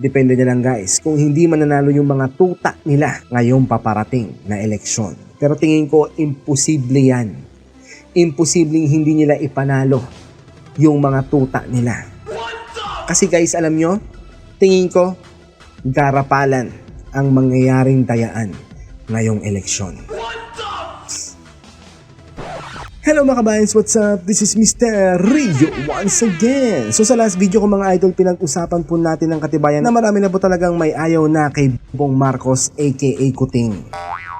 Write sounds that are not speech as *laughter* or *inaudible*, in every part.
Depende na lang guys kung hindi mananalo yung mga tuta nila ngayong paparating na eleksyon. Pero tingin ko imposible yan. Imposibleng hindi nila ipanalo yung mga tuta nila. Kasi guys, alam nyo, tingin ko, garapalan ang mangyayaring dayaan ngayong eleksyon. Hello mga kabayans, what's up? This is Mr. Rio once again. So sa last video ko mga idol, pinag-usapan po natin ng katibayan na marami na po talagang may ayaw na kay Bong Marcos aka Kuting.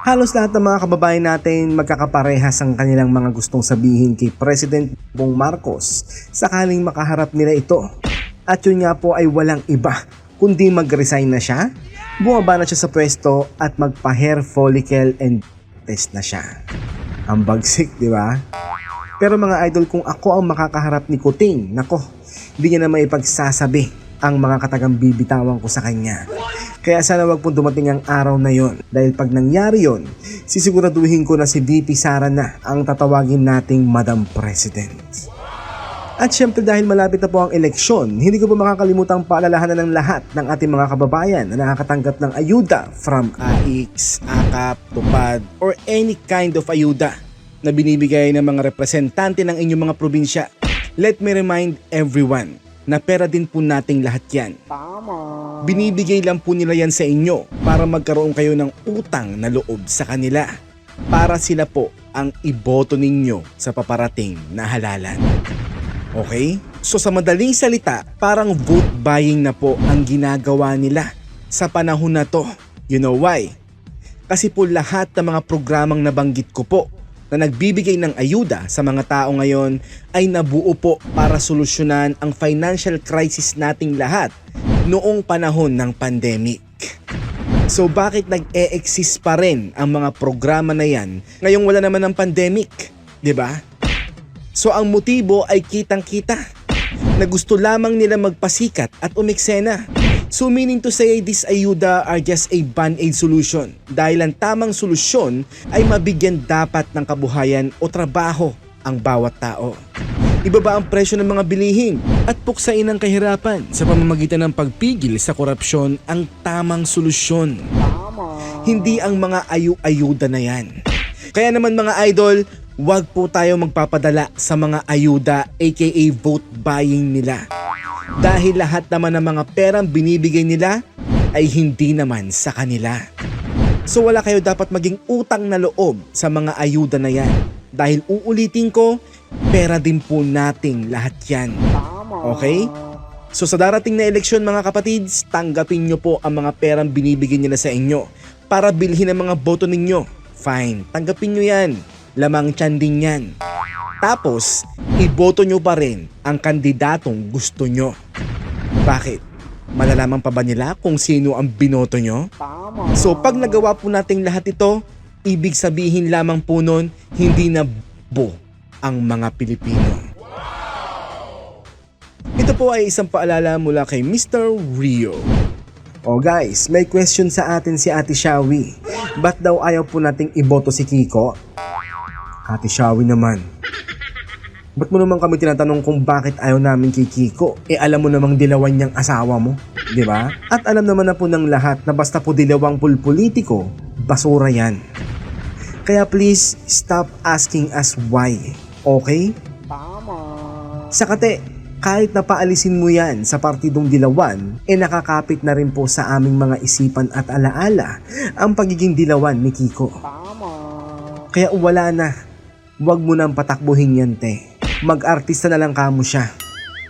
Halos lahat ng mga kababayan natin magkakaparehas ang kanilang mga gustong sabihin kay President Bong Marcos sakaling makaharap nila ito. At yun nga po ay walang iba kundi mag-resign na siya, bumaba na siya sa pwesto at magpa-hair follicle and test na siya. Ang bagsik, di ba? Pero mga idol, kung ako ang makakaharap ni Kuting, nako, hindi niya na may pagsasabi ang mga katagang bibitawan ko sa kanya. Kaya sana wag pong dumating ang araw na yon dahil pag nangyari yon, sisiguraduhin ko na si VP Sara na ang tatawagin nating Madam President. At syempre dahil malapit na po ang eleksyon, hindi ko po makakalimutang paalalahanan ng lahat ng ating mga kababayan na nakakatanggap ng ayuda from AIX, AKAP, TUPAD, or any kind of ayuda na binibigay ng mga representante ng inyong mga probinsya. Let me remind everyone na pera din po nating lahat yan. Binibigay lang po nila yan sa inyo para magkaroon kayo ng utang na loob sa kanila para sila po ang iboto ninyo sa paparating na halalan. Okay? So sa madaling salita, parang vote buying na po ang ginagawa nila sa panahon na to. You know why? Kasi po lahat ng mga programang nabanggit ko po na nagbibigay ng ayuda sa mga tao ngayon ay nabuo po para solusyonan ang financial crisis nating lahat noong panahon ng pandemic. So bakit nag-e-exist pa rin ang mga programa na yan ngayong wala naman ng pandemic? ba? So ang motibo ay kitang-kita na gusto lamang nila magpasikat at umiksena. So meaning to say this ayuda are just a band-aid solution dahil ang tamang solusyon ay mabigyan dapat ng kabuhayan o trabaho ang bawat tao. Ibaba ang presyo ng mga bilihin at puksain ang kahirapan sa pamamagitan ng pagpigil sa korupsyon ang tamang solusyon. Hindi ang mga ayu-ayuda na yan. Kaya naman mga idol, Huwag po tayo magpapadala sa mga ayuda aka vote buying nila. Dahil lahat naman ng mga perang binibigay nila ay hindi naman sa kanila. So wala kayo dapat maging utang na loob sa mga ayuda na yan. Dahil uulitin ko, pera din po nating lahat yan. Okay? So sa darating na eleksyon mga kapatids, tanggapin nyo po ang mga perang binibigay nila sa inyo para bilhin ang mga boto ninyo. Fine, tanggapin nyo yan lamang tiyan din yan. Tapos, iboto nyo pa rin ang kandidatong gusto nyo. Bakit? Malalaman pa ba nila kung sino ang binoto nyo? So pag nagawa po nating lahat ito, ibig sabihin lamang po nun, hindi na bo ang mga Pilipino. Ito po ay isang paalala mula kay Mr. Rio. Oh guys, may question sa atin si Ate Shawi. Ba't daw ayaw po nating iboto si Kiko? Ate Shawi naman. Ba't mo naman kami tinatanong kung bakit ayaw namin kay Kiko? Eh alam mo namang dilawan niyang asawa mo, di ba? At alam naman na po ng lahat na basta po dilawang pulpolitiko, basura yan. Kaya please, stop asking us why. Okay? Sa kate, kahit na paalisin mo yan sa partidong dilawan, eh nakakapit na rin po sa aming mga isipan at alaala ang pagiging dilawan ni Kiko. Kaya wala na, wag mo nang patakbuhin yan te. Mag-artista na lang kamo siya.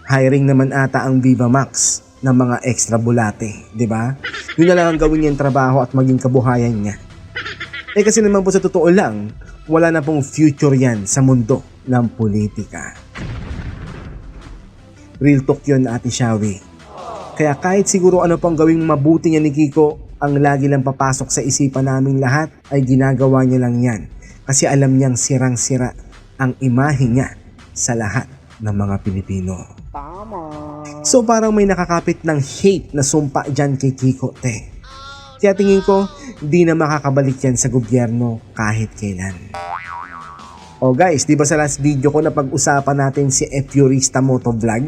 Hiring naman ata ang Viva Max ng mga extra bulate, di ba? Yun na lang ang gawin niyang trabaho at maging kabuhayan niya. Eh kasi naman po sa totoo lang, wala na pong future yan sa mundo ng politika. Real talk yun, Ate Shawi. Kaya kahit siguro ano pang gawing mabuti niya ni Kiko, ang lagi lang papasok sa isipan naming lahat ay ginagawa niya lang yan. Kasi alam niyang sirang-sira ang imahe niya sa lahat ng mga Pilipino. So parang may nakakapit ng hate na sumpa dyan kay Kiko, te. Kaya tingin ko, di na makakabalik yan sa gobyerno kahit kailan. O guys, di ba sa last video ko na pag-usapan natin si Efurista Motovlog?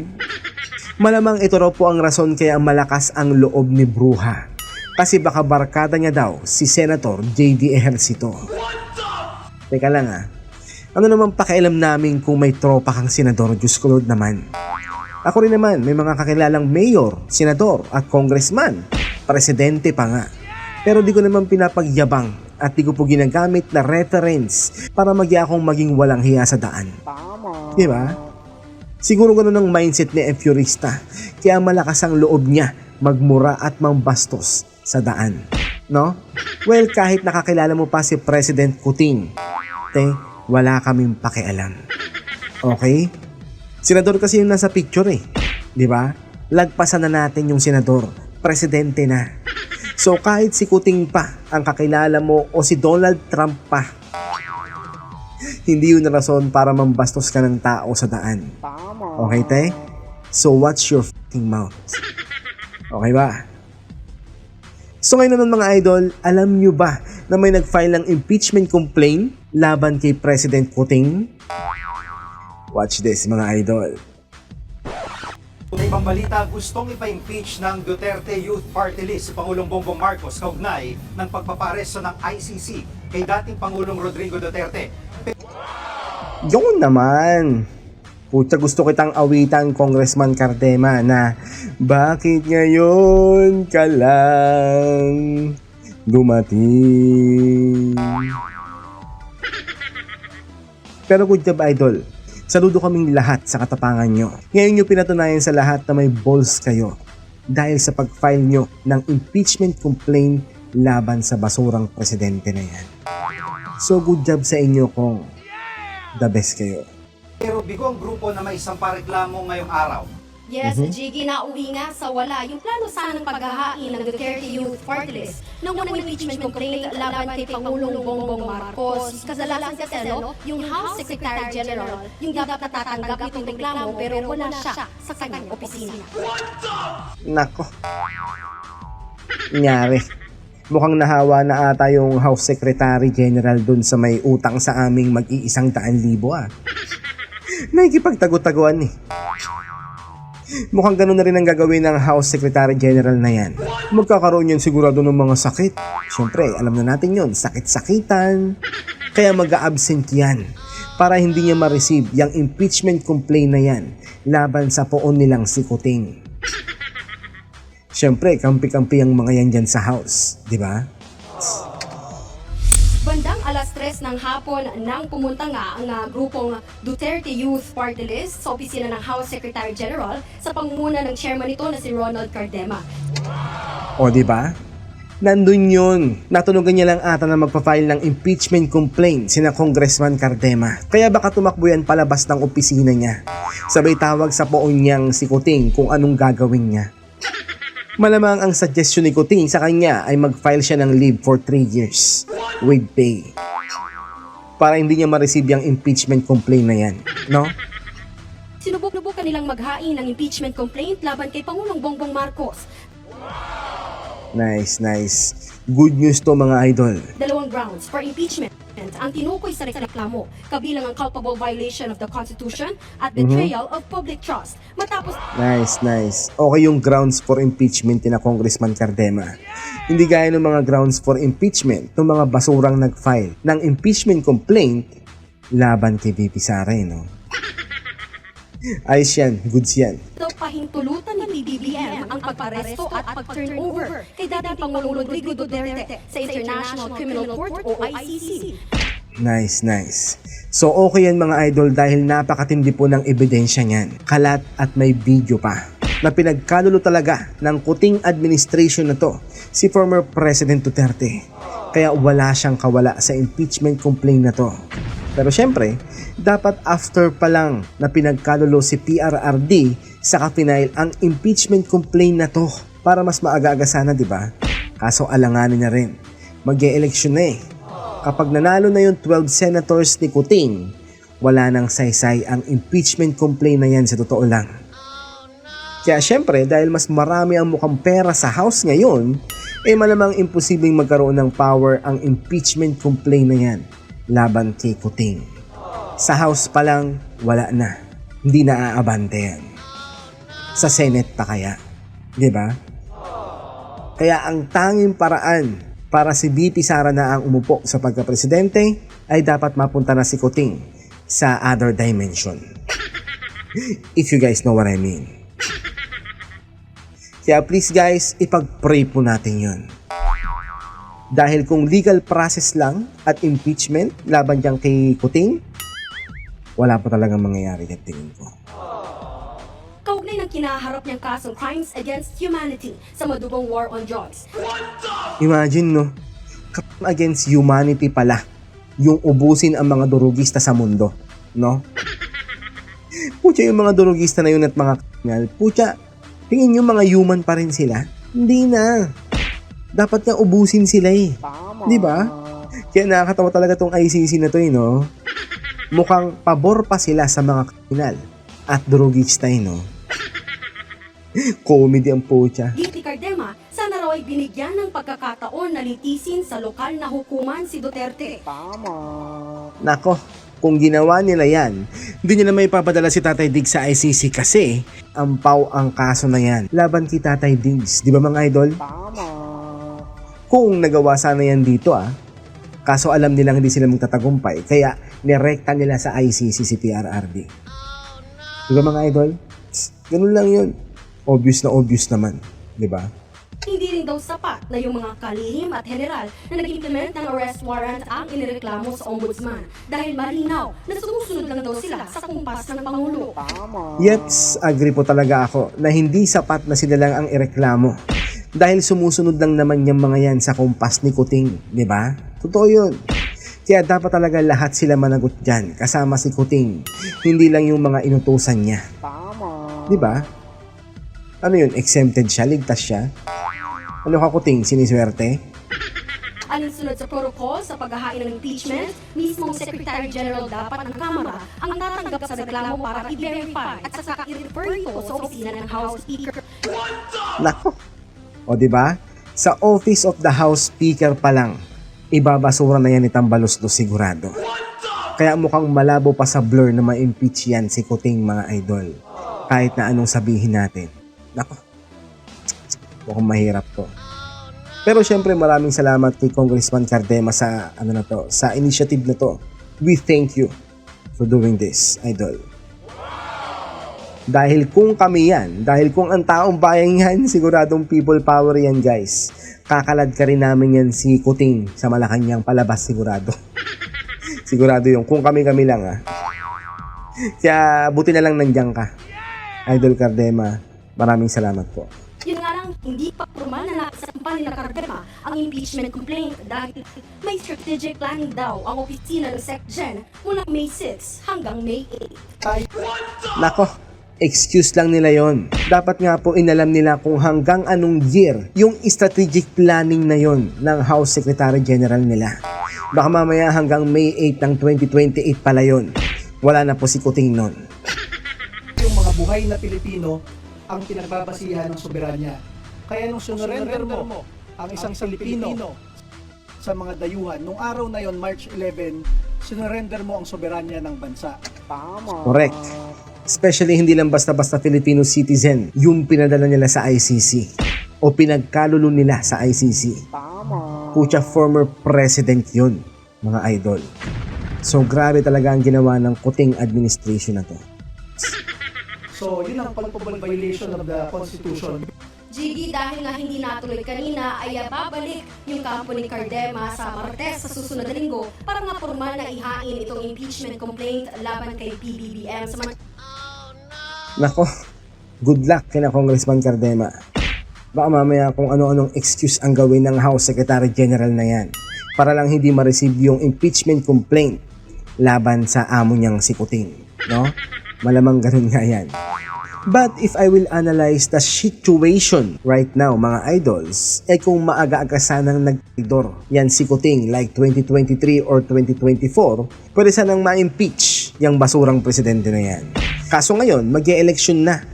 Malamang ito raw po ang rason kaya malakas ang loob ni Bruha. Kasi baka barkada niya daw si Senator J.D. Ejercito. Teka lang ah. Ano naman pakialam namin kung may tropa kang senador, Diyos ko Lord naman. Ako rin naman, may mga kakilalang mayor, senador at congressman. Presidente pa nga. Pero di ko naman pinapagyabang at di ko po ginagamit na reference para magya akong maging walang hiya sa daan. Di ba? Siguro ganun ang mindset ni Efurista. Kaya malakas ang loob niya magmura at mangbastos sa daan. No? Well, kahit nakakilala mo pa si President Kuting, te, wala kaming pakialam. Okay? Senador kasi yung nasa picture eh. Di ba? Lagpasan na natin yung senador. Presidente na. So kahit si Kuting pa ang kakilala mo o si Donald Trump pa, hindi yun rason para mambastos ka ng tao sa daan. Okay, te? So watch your f***ing mouth. Okay ba? So ngayon naman mga idol, alam nyo ba na may nag-file ng impeachment complaint laban kay President Kuting? Watch this mga idol. Sa ibang balita, gustong ipa-impeach ng Duterte Youth Party List si Pangulong Bongbong Marcos kaugnay ng pagpaparesto ng ICC kay dating Pangulong Rodrigo Duterte. Yun naman. Puta gusto kitang awitan Congressman Cardema na bakit ngayon ka lang dumating? Pero good job idol. Saludo kaming lahat sa katapangan nyo. Ngayon nyo pinatunayan sa lahat na may balls kayo dahil sa pag-file nyo ng impeachment complaint laban sa basurang presidente na yan. So good job sa inyo kung the best kayo. Pero bigo ang grupo na may isang pareklamo ngayong araw. Yes, Jiggy, nauwi nga sa wala yung plano sanang paghahain ng Duterte Youth Party List ng unang impeachment complaint laban kay Pangulong Bongbong Marcos. Kasalanan kasi no, yung House Secretary General yung dapat natatanggap itong reklamo pero wala siya sa kanyang opisina. Nako. Nyari. Mukhang nahawa na ata yung House Secretary General dun sa may utang sa aming mag-iisang daan libo ah. Nakikipagtago-taguan eh. Mukhang ganun na rin ang gagawin ng House Secretary General na yan. Magkakaroon yan sigurado ng mga sakit. Siyempre, alam na natin yon sakit-sakitan. Kaya mag-absent yan para hindi niya ma-receive yung impeachment complaint na yan laban sa poon nilang si Kuting. Siyempre, kampi-kampi ang mga yan dyan sa house, di ba? Ng hapon nang pumunta nga ang ah, grupong Duterte Youth Party List sa opisina ng House Secretary General sa pangunguna ng chairman nito na si Ronald Cardema. O di ba? Nandun yun. Natunugan niya lang ata na magpa-file ng impeachment complaint sina Congressman Cardema. Kaya baka tumakbo yan palabas ng opisina niya. Sabay tawag sa poon niyang si Kuting kung anong gagawin niya. Malamang ang suggestion ni Kuting sa kanya ay mag-file siya ng leave for 3 years with pay. Para hindi niya ma-receive yung impeachment complaint na yan. No? Sinubukan nilang maghain ng impeachment complaint laban kay Pangulong Bongbong Marcos. Nice, nice. Good news to mga idol. Dalawang grounds for impeachment ang tinukoy sa reklamo, kabilang ang culpable violation of the Constitution at betrayal of public trust. Matapos Nice, nice. Okay yung grounds for impeachment ni na Congressman Cardema. Hindi gaya ng mga grounds for impeachment ng mga basurang nag-file ng impeachment complaint laban kay VP Sara, eh, no? Ayos yan, goods yan. daw pahintulutan ng BBM ang pagparesto at pag-turnover kay dating Pangulong Rodrigo Duterte sa International Criminal Court o ICC. Nice, nice. So okay yan mga idol dahil napakatindi po ng ebidensya niyan. Kalat at may video pa na pinagkalulo talaga ng kuting administration na to si former President Duterte. Kaya wala siyang kawala sa impeachment complaint na to. Pero syempre, dapat after pa lang na pinagkalulo si PRRD sa kapinail ang impeachment complaint na to para mas maaga-aga sana, di ba? Kaso alanganin na rin. mag election na eh. Kapag nanalo na yung 12 senators ni Kuting, wala nang saysay ang impeachment complaint na yan sa totoo lang. Kaya syempre, dahil mas marami ang mukhang pera sa House ngayon, eh malamang imposibleng magkaroon ng power ang impeachment complaint na yan laban kay Kuting. Sa House pa lang, wala na. Hindi na aabante yan. Sa Senate pa kaya? ba? Kaya ang tanging paraan para si BP Sara na ang umupo sa pagka-presidente ay dapat mapunta na si Kuting sa other dimension. *laughs* If you guys know what I mean. Kaya please guys, ipag-pray po natin yun. Dahil kung legal process lang at impeachment laban dyan kay Kuting, wala pa talagang mangyayari yung tingin ko. Kaugnay ng kinaharap niyang kasong crimes against humanity sa madugong war on drugs. Imagine no, crime against humanity pala yung ubusin ang mga durugista sa mundo, no? *laughs* Pucha yung mga durugista na yun at mga kriminal, pucha, tingin yung mga human pa rin sila? Hindi na. Dapat nga ubusin sila eh. Di ba? Kaya nakakatawa talaga tong ICC na to eh, no? Mukhang pabor pa sila sa mga kriminal at durugista eh, no? *laughs* Comedy ang pucha. BP Cardema, sana raw ay binigyan ng pagkakataon na litisin sa lokal na hukuman si Duterte. Nako, kung ginawa nila yan, hindi nila may papadala si Tatay Diggs sa ICC kasi ang pau ang kaso na yan. Laban kay Tatay Diggs, di ba mga idol? Kung nagawa sana yan dito ah, kaso alam nilang hindi sila magtatagumpay, kaya nirekta nila sa ICC si PRRD. Di ba mga idol? Ganun lang yun. Obvious na obvious naman, di ba? Hindi rin daw sapat na yung mga kalihim at general na nag-implement ng arrest warrant ang inireklamo sa ombudsman dahil malinaw na sumusunod lang daw sila sa kumpas ng Pangulo. Yeps, agree po talaga ako na hindi sapat na sila lang ang ireklamo. Dahil sumusunod lang naman yung mga yan sa kumpas ni Kuting, di ba? Totoo yun. Kaya dapat talaga lahat sila managot dyan, kasama si Kuting. Hindi lang yung mga inutusan niya. Di ba? Ano yun, exempted siya, ligtas siya? Ano ka Kuting, siniswerte? Alinsunod sa protocol sa paghahain ng impeachment, mismong Secretary General dapat ng Kamara ang tatanggap sa reklamo para i-verify at saka i-refer ito sa opisina ng House Speaker. Nako. O di ba? Sa Office of the House Speaker pa lang, ibabasura na yan ni Tambalos do sigurado. Kaya mukhang malabo pa sa blur na ma-impeach yan si Kuting mga idol. Kahit na anong sabihin natin. Nako. Mukhang mahirap to. Pero syempre maraming salamat kay Congressman Cardema sa ano na to, sa initiative na to. We thank you for doing this, idol. Dahil kung kami yan, dahil kung ang taong bayan yan, siguradong people power yan guys. Kakalad ka rin namin yan si Kuting sa Malacanang palabas sigurado. *laughs* sigurado yung kung kami-kami lang ah. Kaya buti na lang nandiyan ka. Idol Cardema, maraming salamat po. Yun nga lang, hindi pa formal na nakasampa ni Cardema ang impeachment complaint dahil may strategic planning daw ang opisina ng SecGen mula May 6 hanggang May 8. Nako, excuse lang nila yon. Dapat nga po inalam nila kung hanggang anong year yung strategic planning na yon ng House Secretary General nila. Baka mamaya hanggang May 8 ng 2028 pala yon. Wala na po si Kuting nun. *laughs* yung mga buhay na Pilipino ang pinagbabasihan ng soberanya. Kaya nung sinurrender mo ang isang Pilipino sa mga dayuhan, nung araw na yon March 11, sinurrender mo ang soberanya ng bansa. Correct. Especially hindi lang basta-basta Filipino citizen yung pinadala nila sa ICC o pinagkalulo nila sa ICC. Pucha former president yun, mga idol. So grabe talaga ang ginawa ng kuting administration na to. So, yun ang palpable violation of the Constitution. GD dahil nga hindi natuloy kanina ay babalik yung kampo ni Cardema sa Martes sa susunod na linggo para nga formal na ihain itong impeachment complaint laban kay PBBM sa man- Nako, good luck kina Congressman Cardema. Baka mamaya kung ano-anong excuse ang gawin ng House Secretary General na yan para lang hindi ma-receive yung impeachment complaint laban sa amo niyang si Kuting. No? Malamang ganun nga yan. But if I will analyze the situation right now, mga idols, eh kung maaga-aga sanang nag-idor yan si Kuting like 2023 or 2024, pwede sanang ma-impeach yung basurang presidente na yan. Kaso ngayon, mag election na.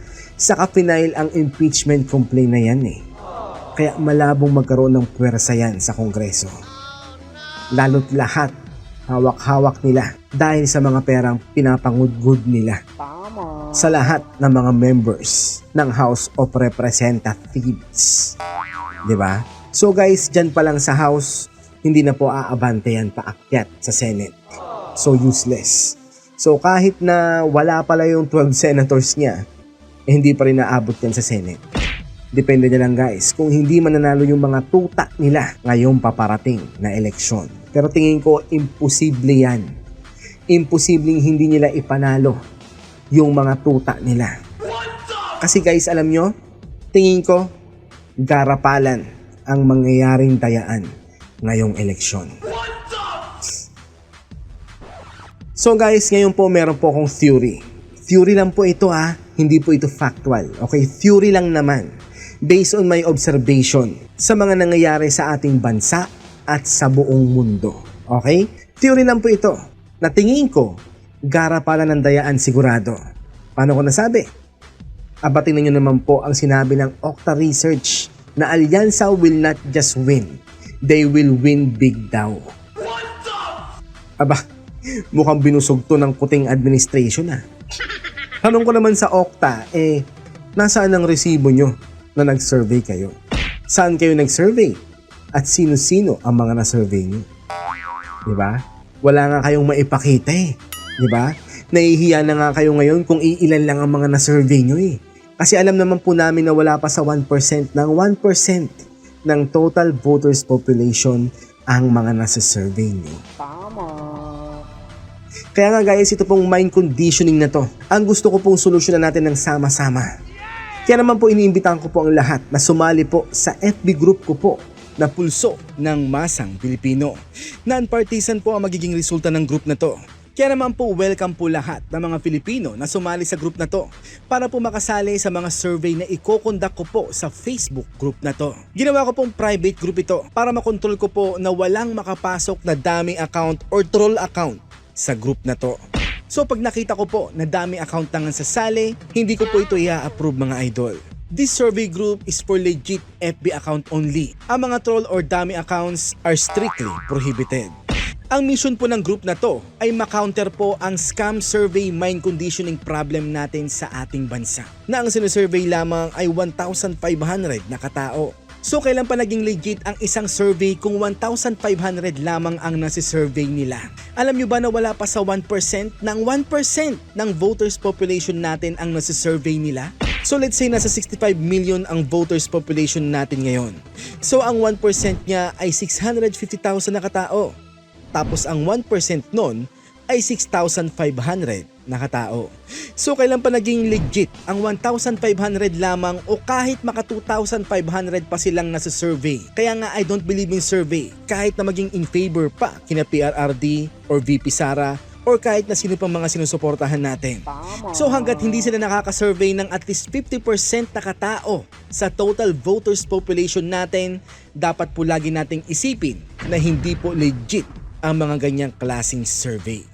Saka pinail ang impeachment complaint na yan eh. Kaya malabong magkaroon ng puwersa yan sa Kongreso. Lalo't lahat, hawak-hawak nila dahil sa mga perang pinapangudgud nila. sa lahat ng mga members ng House of Representatives. ba? So guys, dyan pa lang sa House, hindi na po aabante yan paakyat sa Senate. So useless. So kahit na wala pala yung 12 senators niya, eh, hindi pa rin naabot yan sa Senate. Depende na lang guys kung hindi mananalo yung mga tuta nila ngayong paparating na eleksyon. Pero tingin ko imposible yan. Imposibleng hindi nila ipanalo yung mga tuta nila. Kasi guys, alam nyo, tingin ko, garapalan ang mangyayaring dayaan ngayong eleksyon. So guys, ngayon po meron po akong theory. Theory lang po ito ha, hindi po ito factual. Okay, theory lang naman. Based on my observation sa mga nangyayari sa ating bansa at sa buong mundo. Okay? Theory lang po ito. Na tingin ko, gara pala ng dayaan sigurado. Paano ko nasabi? Aba tingnan nyo naman po ang sinabi ng Okta Research na Alyansa will not just win, they will win big daw. Aba, mukhang binusog to ng kuting administration ah. Tanong ko naman sa Okta, eh, nasaan ang resibo nyo na nag-survey kayo? Saan kayo nag-survey? At sino-sino ang mga na-survey nyo? Diba? Wala nga kayong maipakita eh. Diba? Nahihiya na nga kayo ngayon kung iilan lang ang mga na-survey nyo eh. Kasi alam naman po namin na wala pa sa 1% ng 1% ng total voters population ang mga nasa survey nyo. Kaya nga guys, ito pong mind conditioning na to. Ang gusto ko pong solusyonan natin ng sama-sama. Kaya naman po iniimbitahan ko po ang lahat na sumali po sa FB group ko po na Pulso ng Masang Pilipino. Non-partisan po ang magiging resulta ng group na to. Kaya naman po welcome po lahat ng mga Pilipino na sumali sa group na to para po makasali sa mga survey na ikokondak ko po sa Facebook group na to. Ginawa ko pong private group ito para makontrol ko po na walang makapasok na dummy account or troll account sa group na to. So pag nakita ko po na dami account lang ang sasali, hindi ko po ito i-approve mga idol. This survey group is for legit FB account only. Ang mga troll or dummy accounts are strictly prohibited. Ang mission po ng group na to ay makounter po ang scam survey mind conditioning problem natin sa ating bansa. Na ang sinusurvey lamang ay 1,500 na katao. So kailan pa naging legit ang isang survey kung 1,500 lamang ang nasi-survey nila? Alam nyo ba na wala pa sa 1% ng 1% ng voters population natin ang nasi-survey nila? So let's say nasa 65 million ang voters population natin ngayon. So ang 1% niya ay 650,000 na katao. Tapos ang 1% nun ay 6,500 na katao. So kailan pa naging legit ang 1,500 lamang o kahit maka 2,500 pa silang nasa survey. Kaya nga I don't believe in survey kahit na maging in favor pa kina PRRD or VP Sara or kahit na sino pang mga sinusuportahan natin. So hanggat hindi sila nakaka-survey ng at least 50% na katao sa total voters population natin, dapat po lagi nating isipin na hindi po legit ang mga ganyang klasing survey.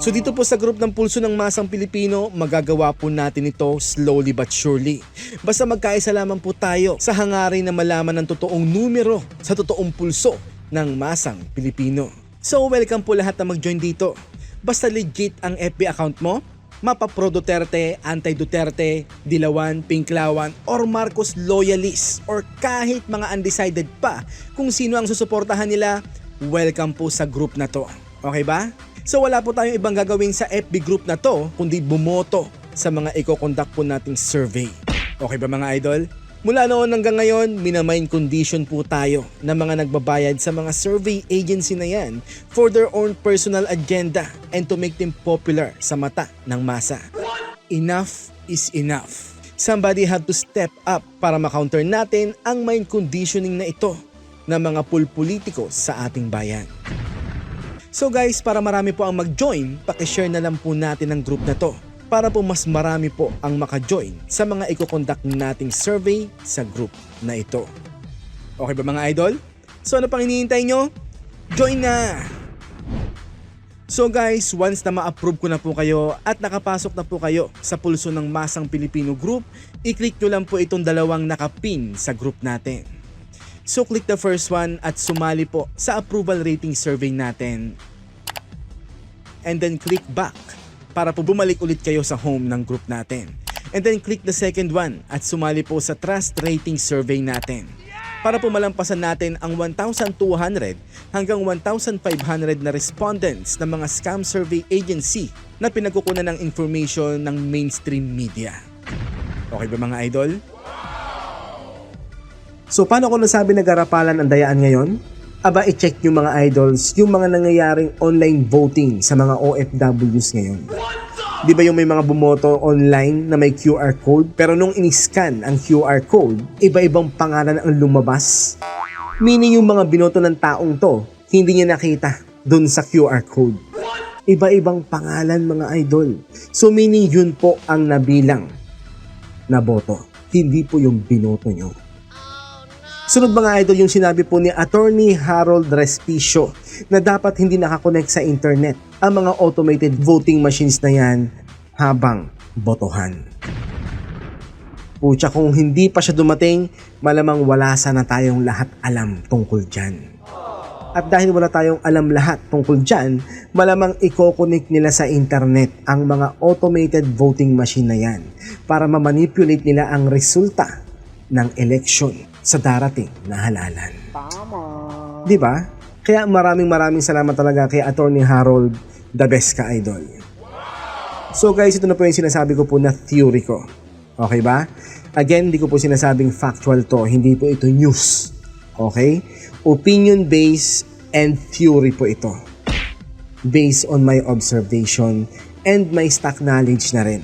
So dito po sa group ng Pulso ng Masang Pilipino, magagawa po natin ito slowly but surely. Basta magkaisa lamang po tayo sa hangarin na malaman ng totoong numero sa totoong pulso ng Masang Pilipino. So welcome po lahat na mag-join dito. Basta legit ang FB account mo, mapa pro Duterte, anti-Duterte, Dilawan, Pinklawan, or Marcos loyalist, or kahit mga undecided pa kung sino ang susuportahan nila, welcome po sa group na to. Okay ba? So wala po tayong ibang gagawin sa FB group na to kundi bumoto sa mga iko-conduct po nating survey. Okay ba mga idol? Mula noon hanggang ngayon, minamain condition po tayo ng mga nagbabayad sa mga survey agency na yan for their own personal agenda and to make them popular sa mata ng masa. Enough is enough. Somebody had to step up para makounter natin ang mind conditioning na ito ng mga pulpolitiko sa ating bayan. So guys, para marami po ang mag-join, pakishare na lang po natin ang group na to para po mas marami po ang maka-join sa mga ikokondak nating survey sa group na ito. Okay ba mga idol? So ano pang hinihintay nyo? Join na! So guys, once na ma-approve ko na po kayo at nakapasok na po kayo sa pulso ng Masang Pilipino Group, i-click nyo lang po itong dalawang nakapin sa group natin. So click the first one at sumali po sa approval rating survey natin. And then click back para po bumalik ulit kayo sa home ng group natin. And then click the second one at sumali po sa trust rating survey natin. Para po malampasan natin ang 1,200 hanggang 1,500 na respondents ng mga scam survey agency na pinagkukunan ng information ng mainstream media. Okay ba mga idol? So paano ko nasabi na garapalan ang dayaan ngayon? Aba, i-check nyo mga idols yung mga nangyayaring online voting sa mga OFWs ngayon. Di ba yung may mga bumoto online na may QR code? Pero nung in-scan ang QR code, iba-ibang pangalan ang lumabas. Meaning yung mga binoto ng taong to, hindi niya nakita dun sa QR code. Iba-ibang pangalan mga idol. So meaning yun po ang nabilang na boto. Hindi po yung binoto nyo. Sunod mga idol yung sinabi po ni Attorney Harold Respicio na dapat hindi nakakonect sa internet ang mga automated voting machines na yan habang botohan. Pucha kung hindi pa siya dumating, malamang wala sana tayong lahat alam tungkol dyan. At dahil wala tayong alam lahat tungkol dyan, malamang i-connect nila sa internet ang mga automated voting machine na yan para ma-manipulate nila ang resulta ng election sa darating na halalan. Di ba? Kaya maraming maraming salamat talaga kay Attorney Harold, the best ka idol. So guys, ito na po yung sinasabi ko po na theory ko. Okay ba? Again, hindi ko po sinasabing factual to. Hindi po ito news. Okay? Opinion-based and theory po ito. Based on my observation and my stock knowledge na rin.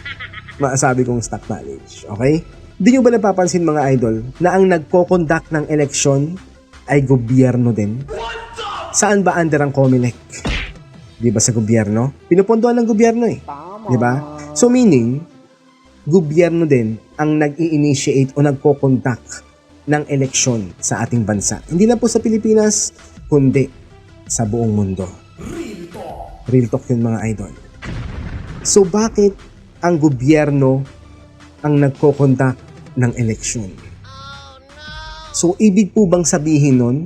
*laughs* Maasabi kong stock knowledge. Okay? Di nyo ba napapansin mga idol na ang nagko-conduct ng eleksyon ay gobyerno din? Saan ba under ang COMELEC? Di ba sa gobyerno? Pinupunduan ng gobyerno eh. Di ba? So meaning, gobyerno din ang nag-i-initiate o nagko-conduct ng eleksyon sa ating bansa. Hindi lang po sa Pilipinas, kundi sa buong mundo. Real talk yun mga idol. So bakit ang gobyerno ang nagko-conduct ng eleksyon? So ibig po bang sabihin nun,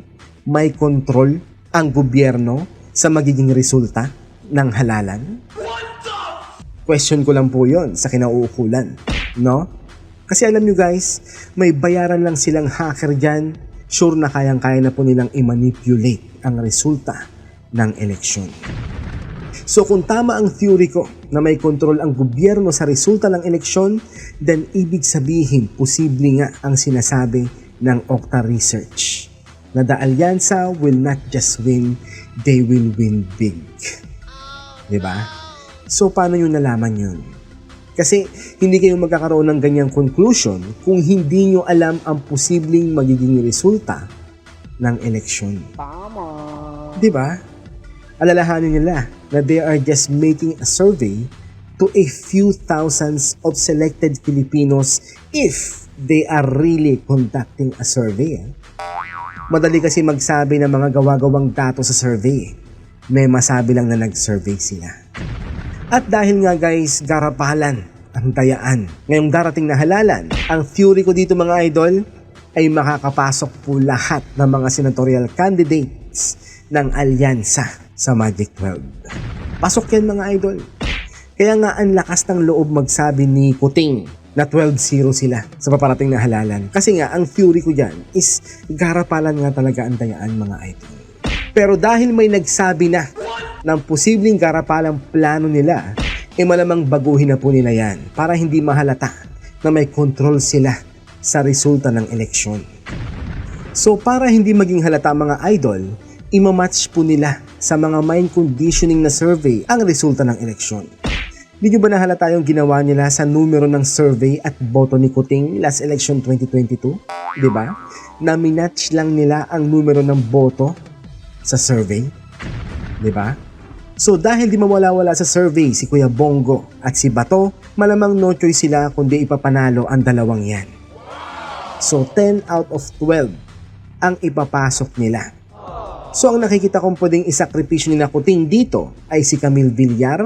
may control ang gobyerno sa magiging resulta ng halalan? Question ko lang po yon sa kinauukulan, no? Kasi alam nyo guys, may bayaran lang silang hacker dyan, sure na kayang-kaya na po nilang i-manipulate ang resulta ng eleksyon. So kung tama ang theory ko na may control ang gobyerno sa resulta ng eleksyon, then ibig sabihin posible nga ang sinasabi ng Okta Research na the Alyansa will not just win, they will win big. ba? So paano nyo nalaman yun? Kasi hindi kayo magkakaroon ng ganyang conclusion kung hindi nyo alam ang posibleng magiging resulta ng eleksyon. Di ba? Alalahanin nila na they are just making a survey to a few thousands of selected Filipinos if they are really conducting a survey. eh. Madali kasi magsabi ng mga gawa-gawang dato sa survey. May masabi lang na nag-survey sila. At dahil nga guys, garapalan ang dayaan. Ngayong darating na halalan, ang theory ko dito mga idol ay makakapasok po lahat ng mga senatorial candidates ng alyansa sa Magic 12. Pasok yan mga idol. Kaya nga ang lakas ng loob magsabi ni Kuting na 12-0 sila sa paparating na halalan. Kasi nga, ang theory ko dyan is garapalan nga talaga ang dayaan mga idol. Pero dahil may nagsabi na ng posibleng garapalang plano nila, e malamang baguhin na po nila yan para hindi mahalata na may control sila sa resulta ng eleksyon. So para hindi maging halata mga idol, imamatch po nila sa mga mind conditioning na survey ang resulta ng eleksyon. Di nyo ba nahalata yung ginawa nila sa numero ng survey at boto ni Kuting last election 2022? Di ba? Na minatch lang nila ang numero ng boto sa survey. Di ba? So dahil di mawala-wala sa survey si Kuya Bongo at si Bato, malamang no choice sila kundi ipapanalo ang dalawang yan. So 10 out of 12 ang ipapasok nila. So ang nakikita kong pwedeng isakripisyo ni Nakuting dito ay si Camille Villar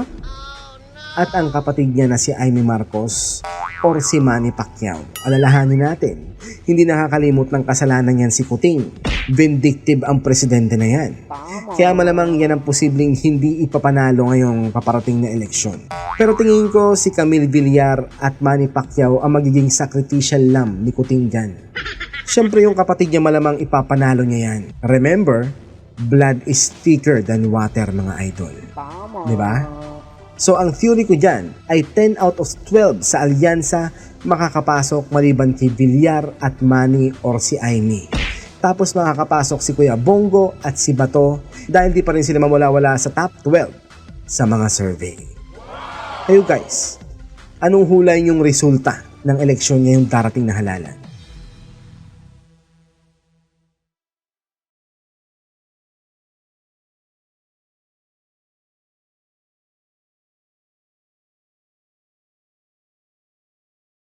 at ang kapatid niya na si Amy Marcos or si Manny Pacquiao. Alalahanin natin, hindi nakakalimot ng kasalanan niyan si Kuting vindictive ang presidente na yan. Kaya malamang yan ang posibleng hindi ipapanalo ngayong paparating na eleksyon. Pero tingin ko si Camille Villar at Manny Pacquiao ang magiging sacrificial lamb ni Kutinggan. Siyempre yung kapatid niya malamang ipapanalo niya yan. Remember, blood is thicker than water mga idol. Di ba? So ang theory ko dyan ay 10 out of 12 sa alyansa makakapasok maliban kay Villar at Manny or si Aimee. Tapos makakapasok si Kuya Bongo at si Bato dahil di pa rin sila mawala-wala sa top 12 sa mga survey. Kayo guys, anong hulay yung resulta ng eleksyon ngayong darating na halalan?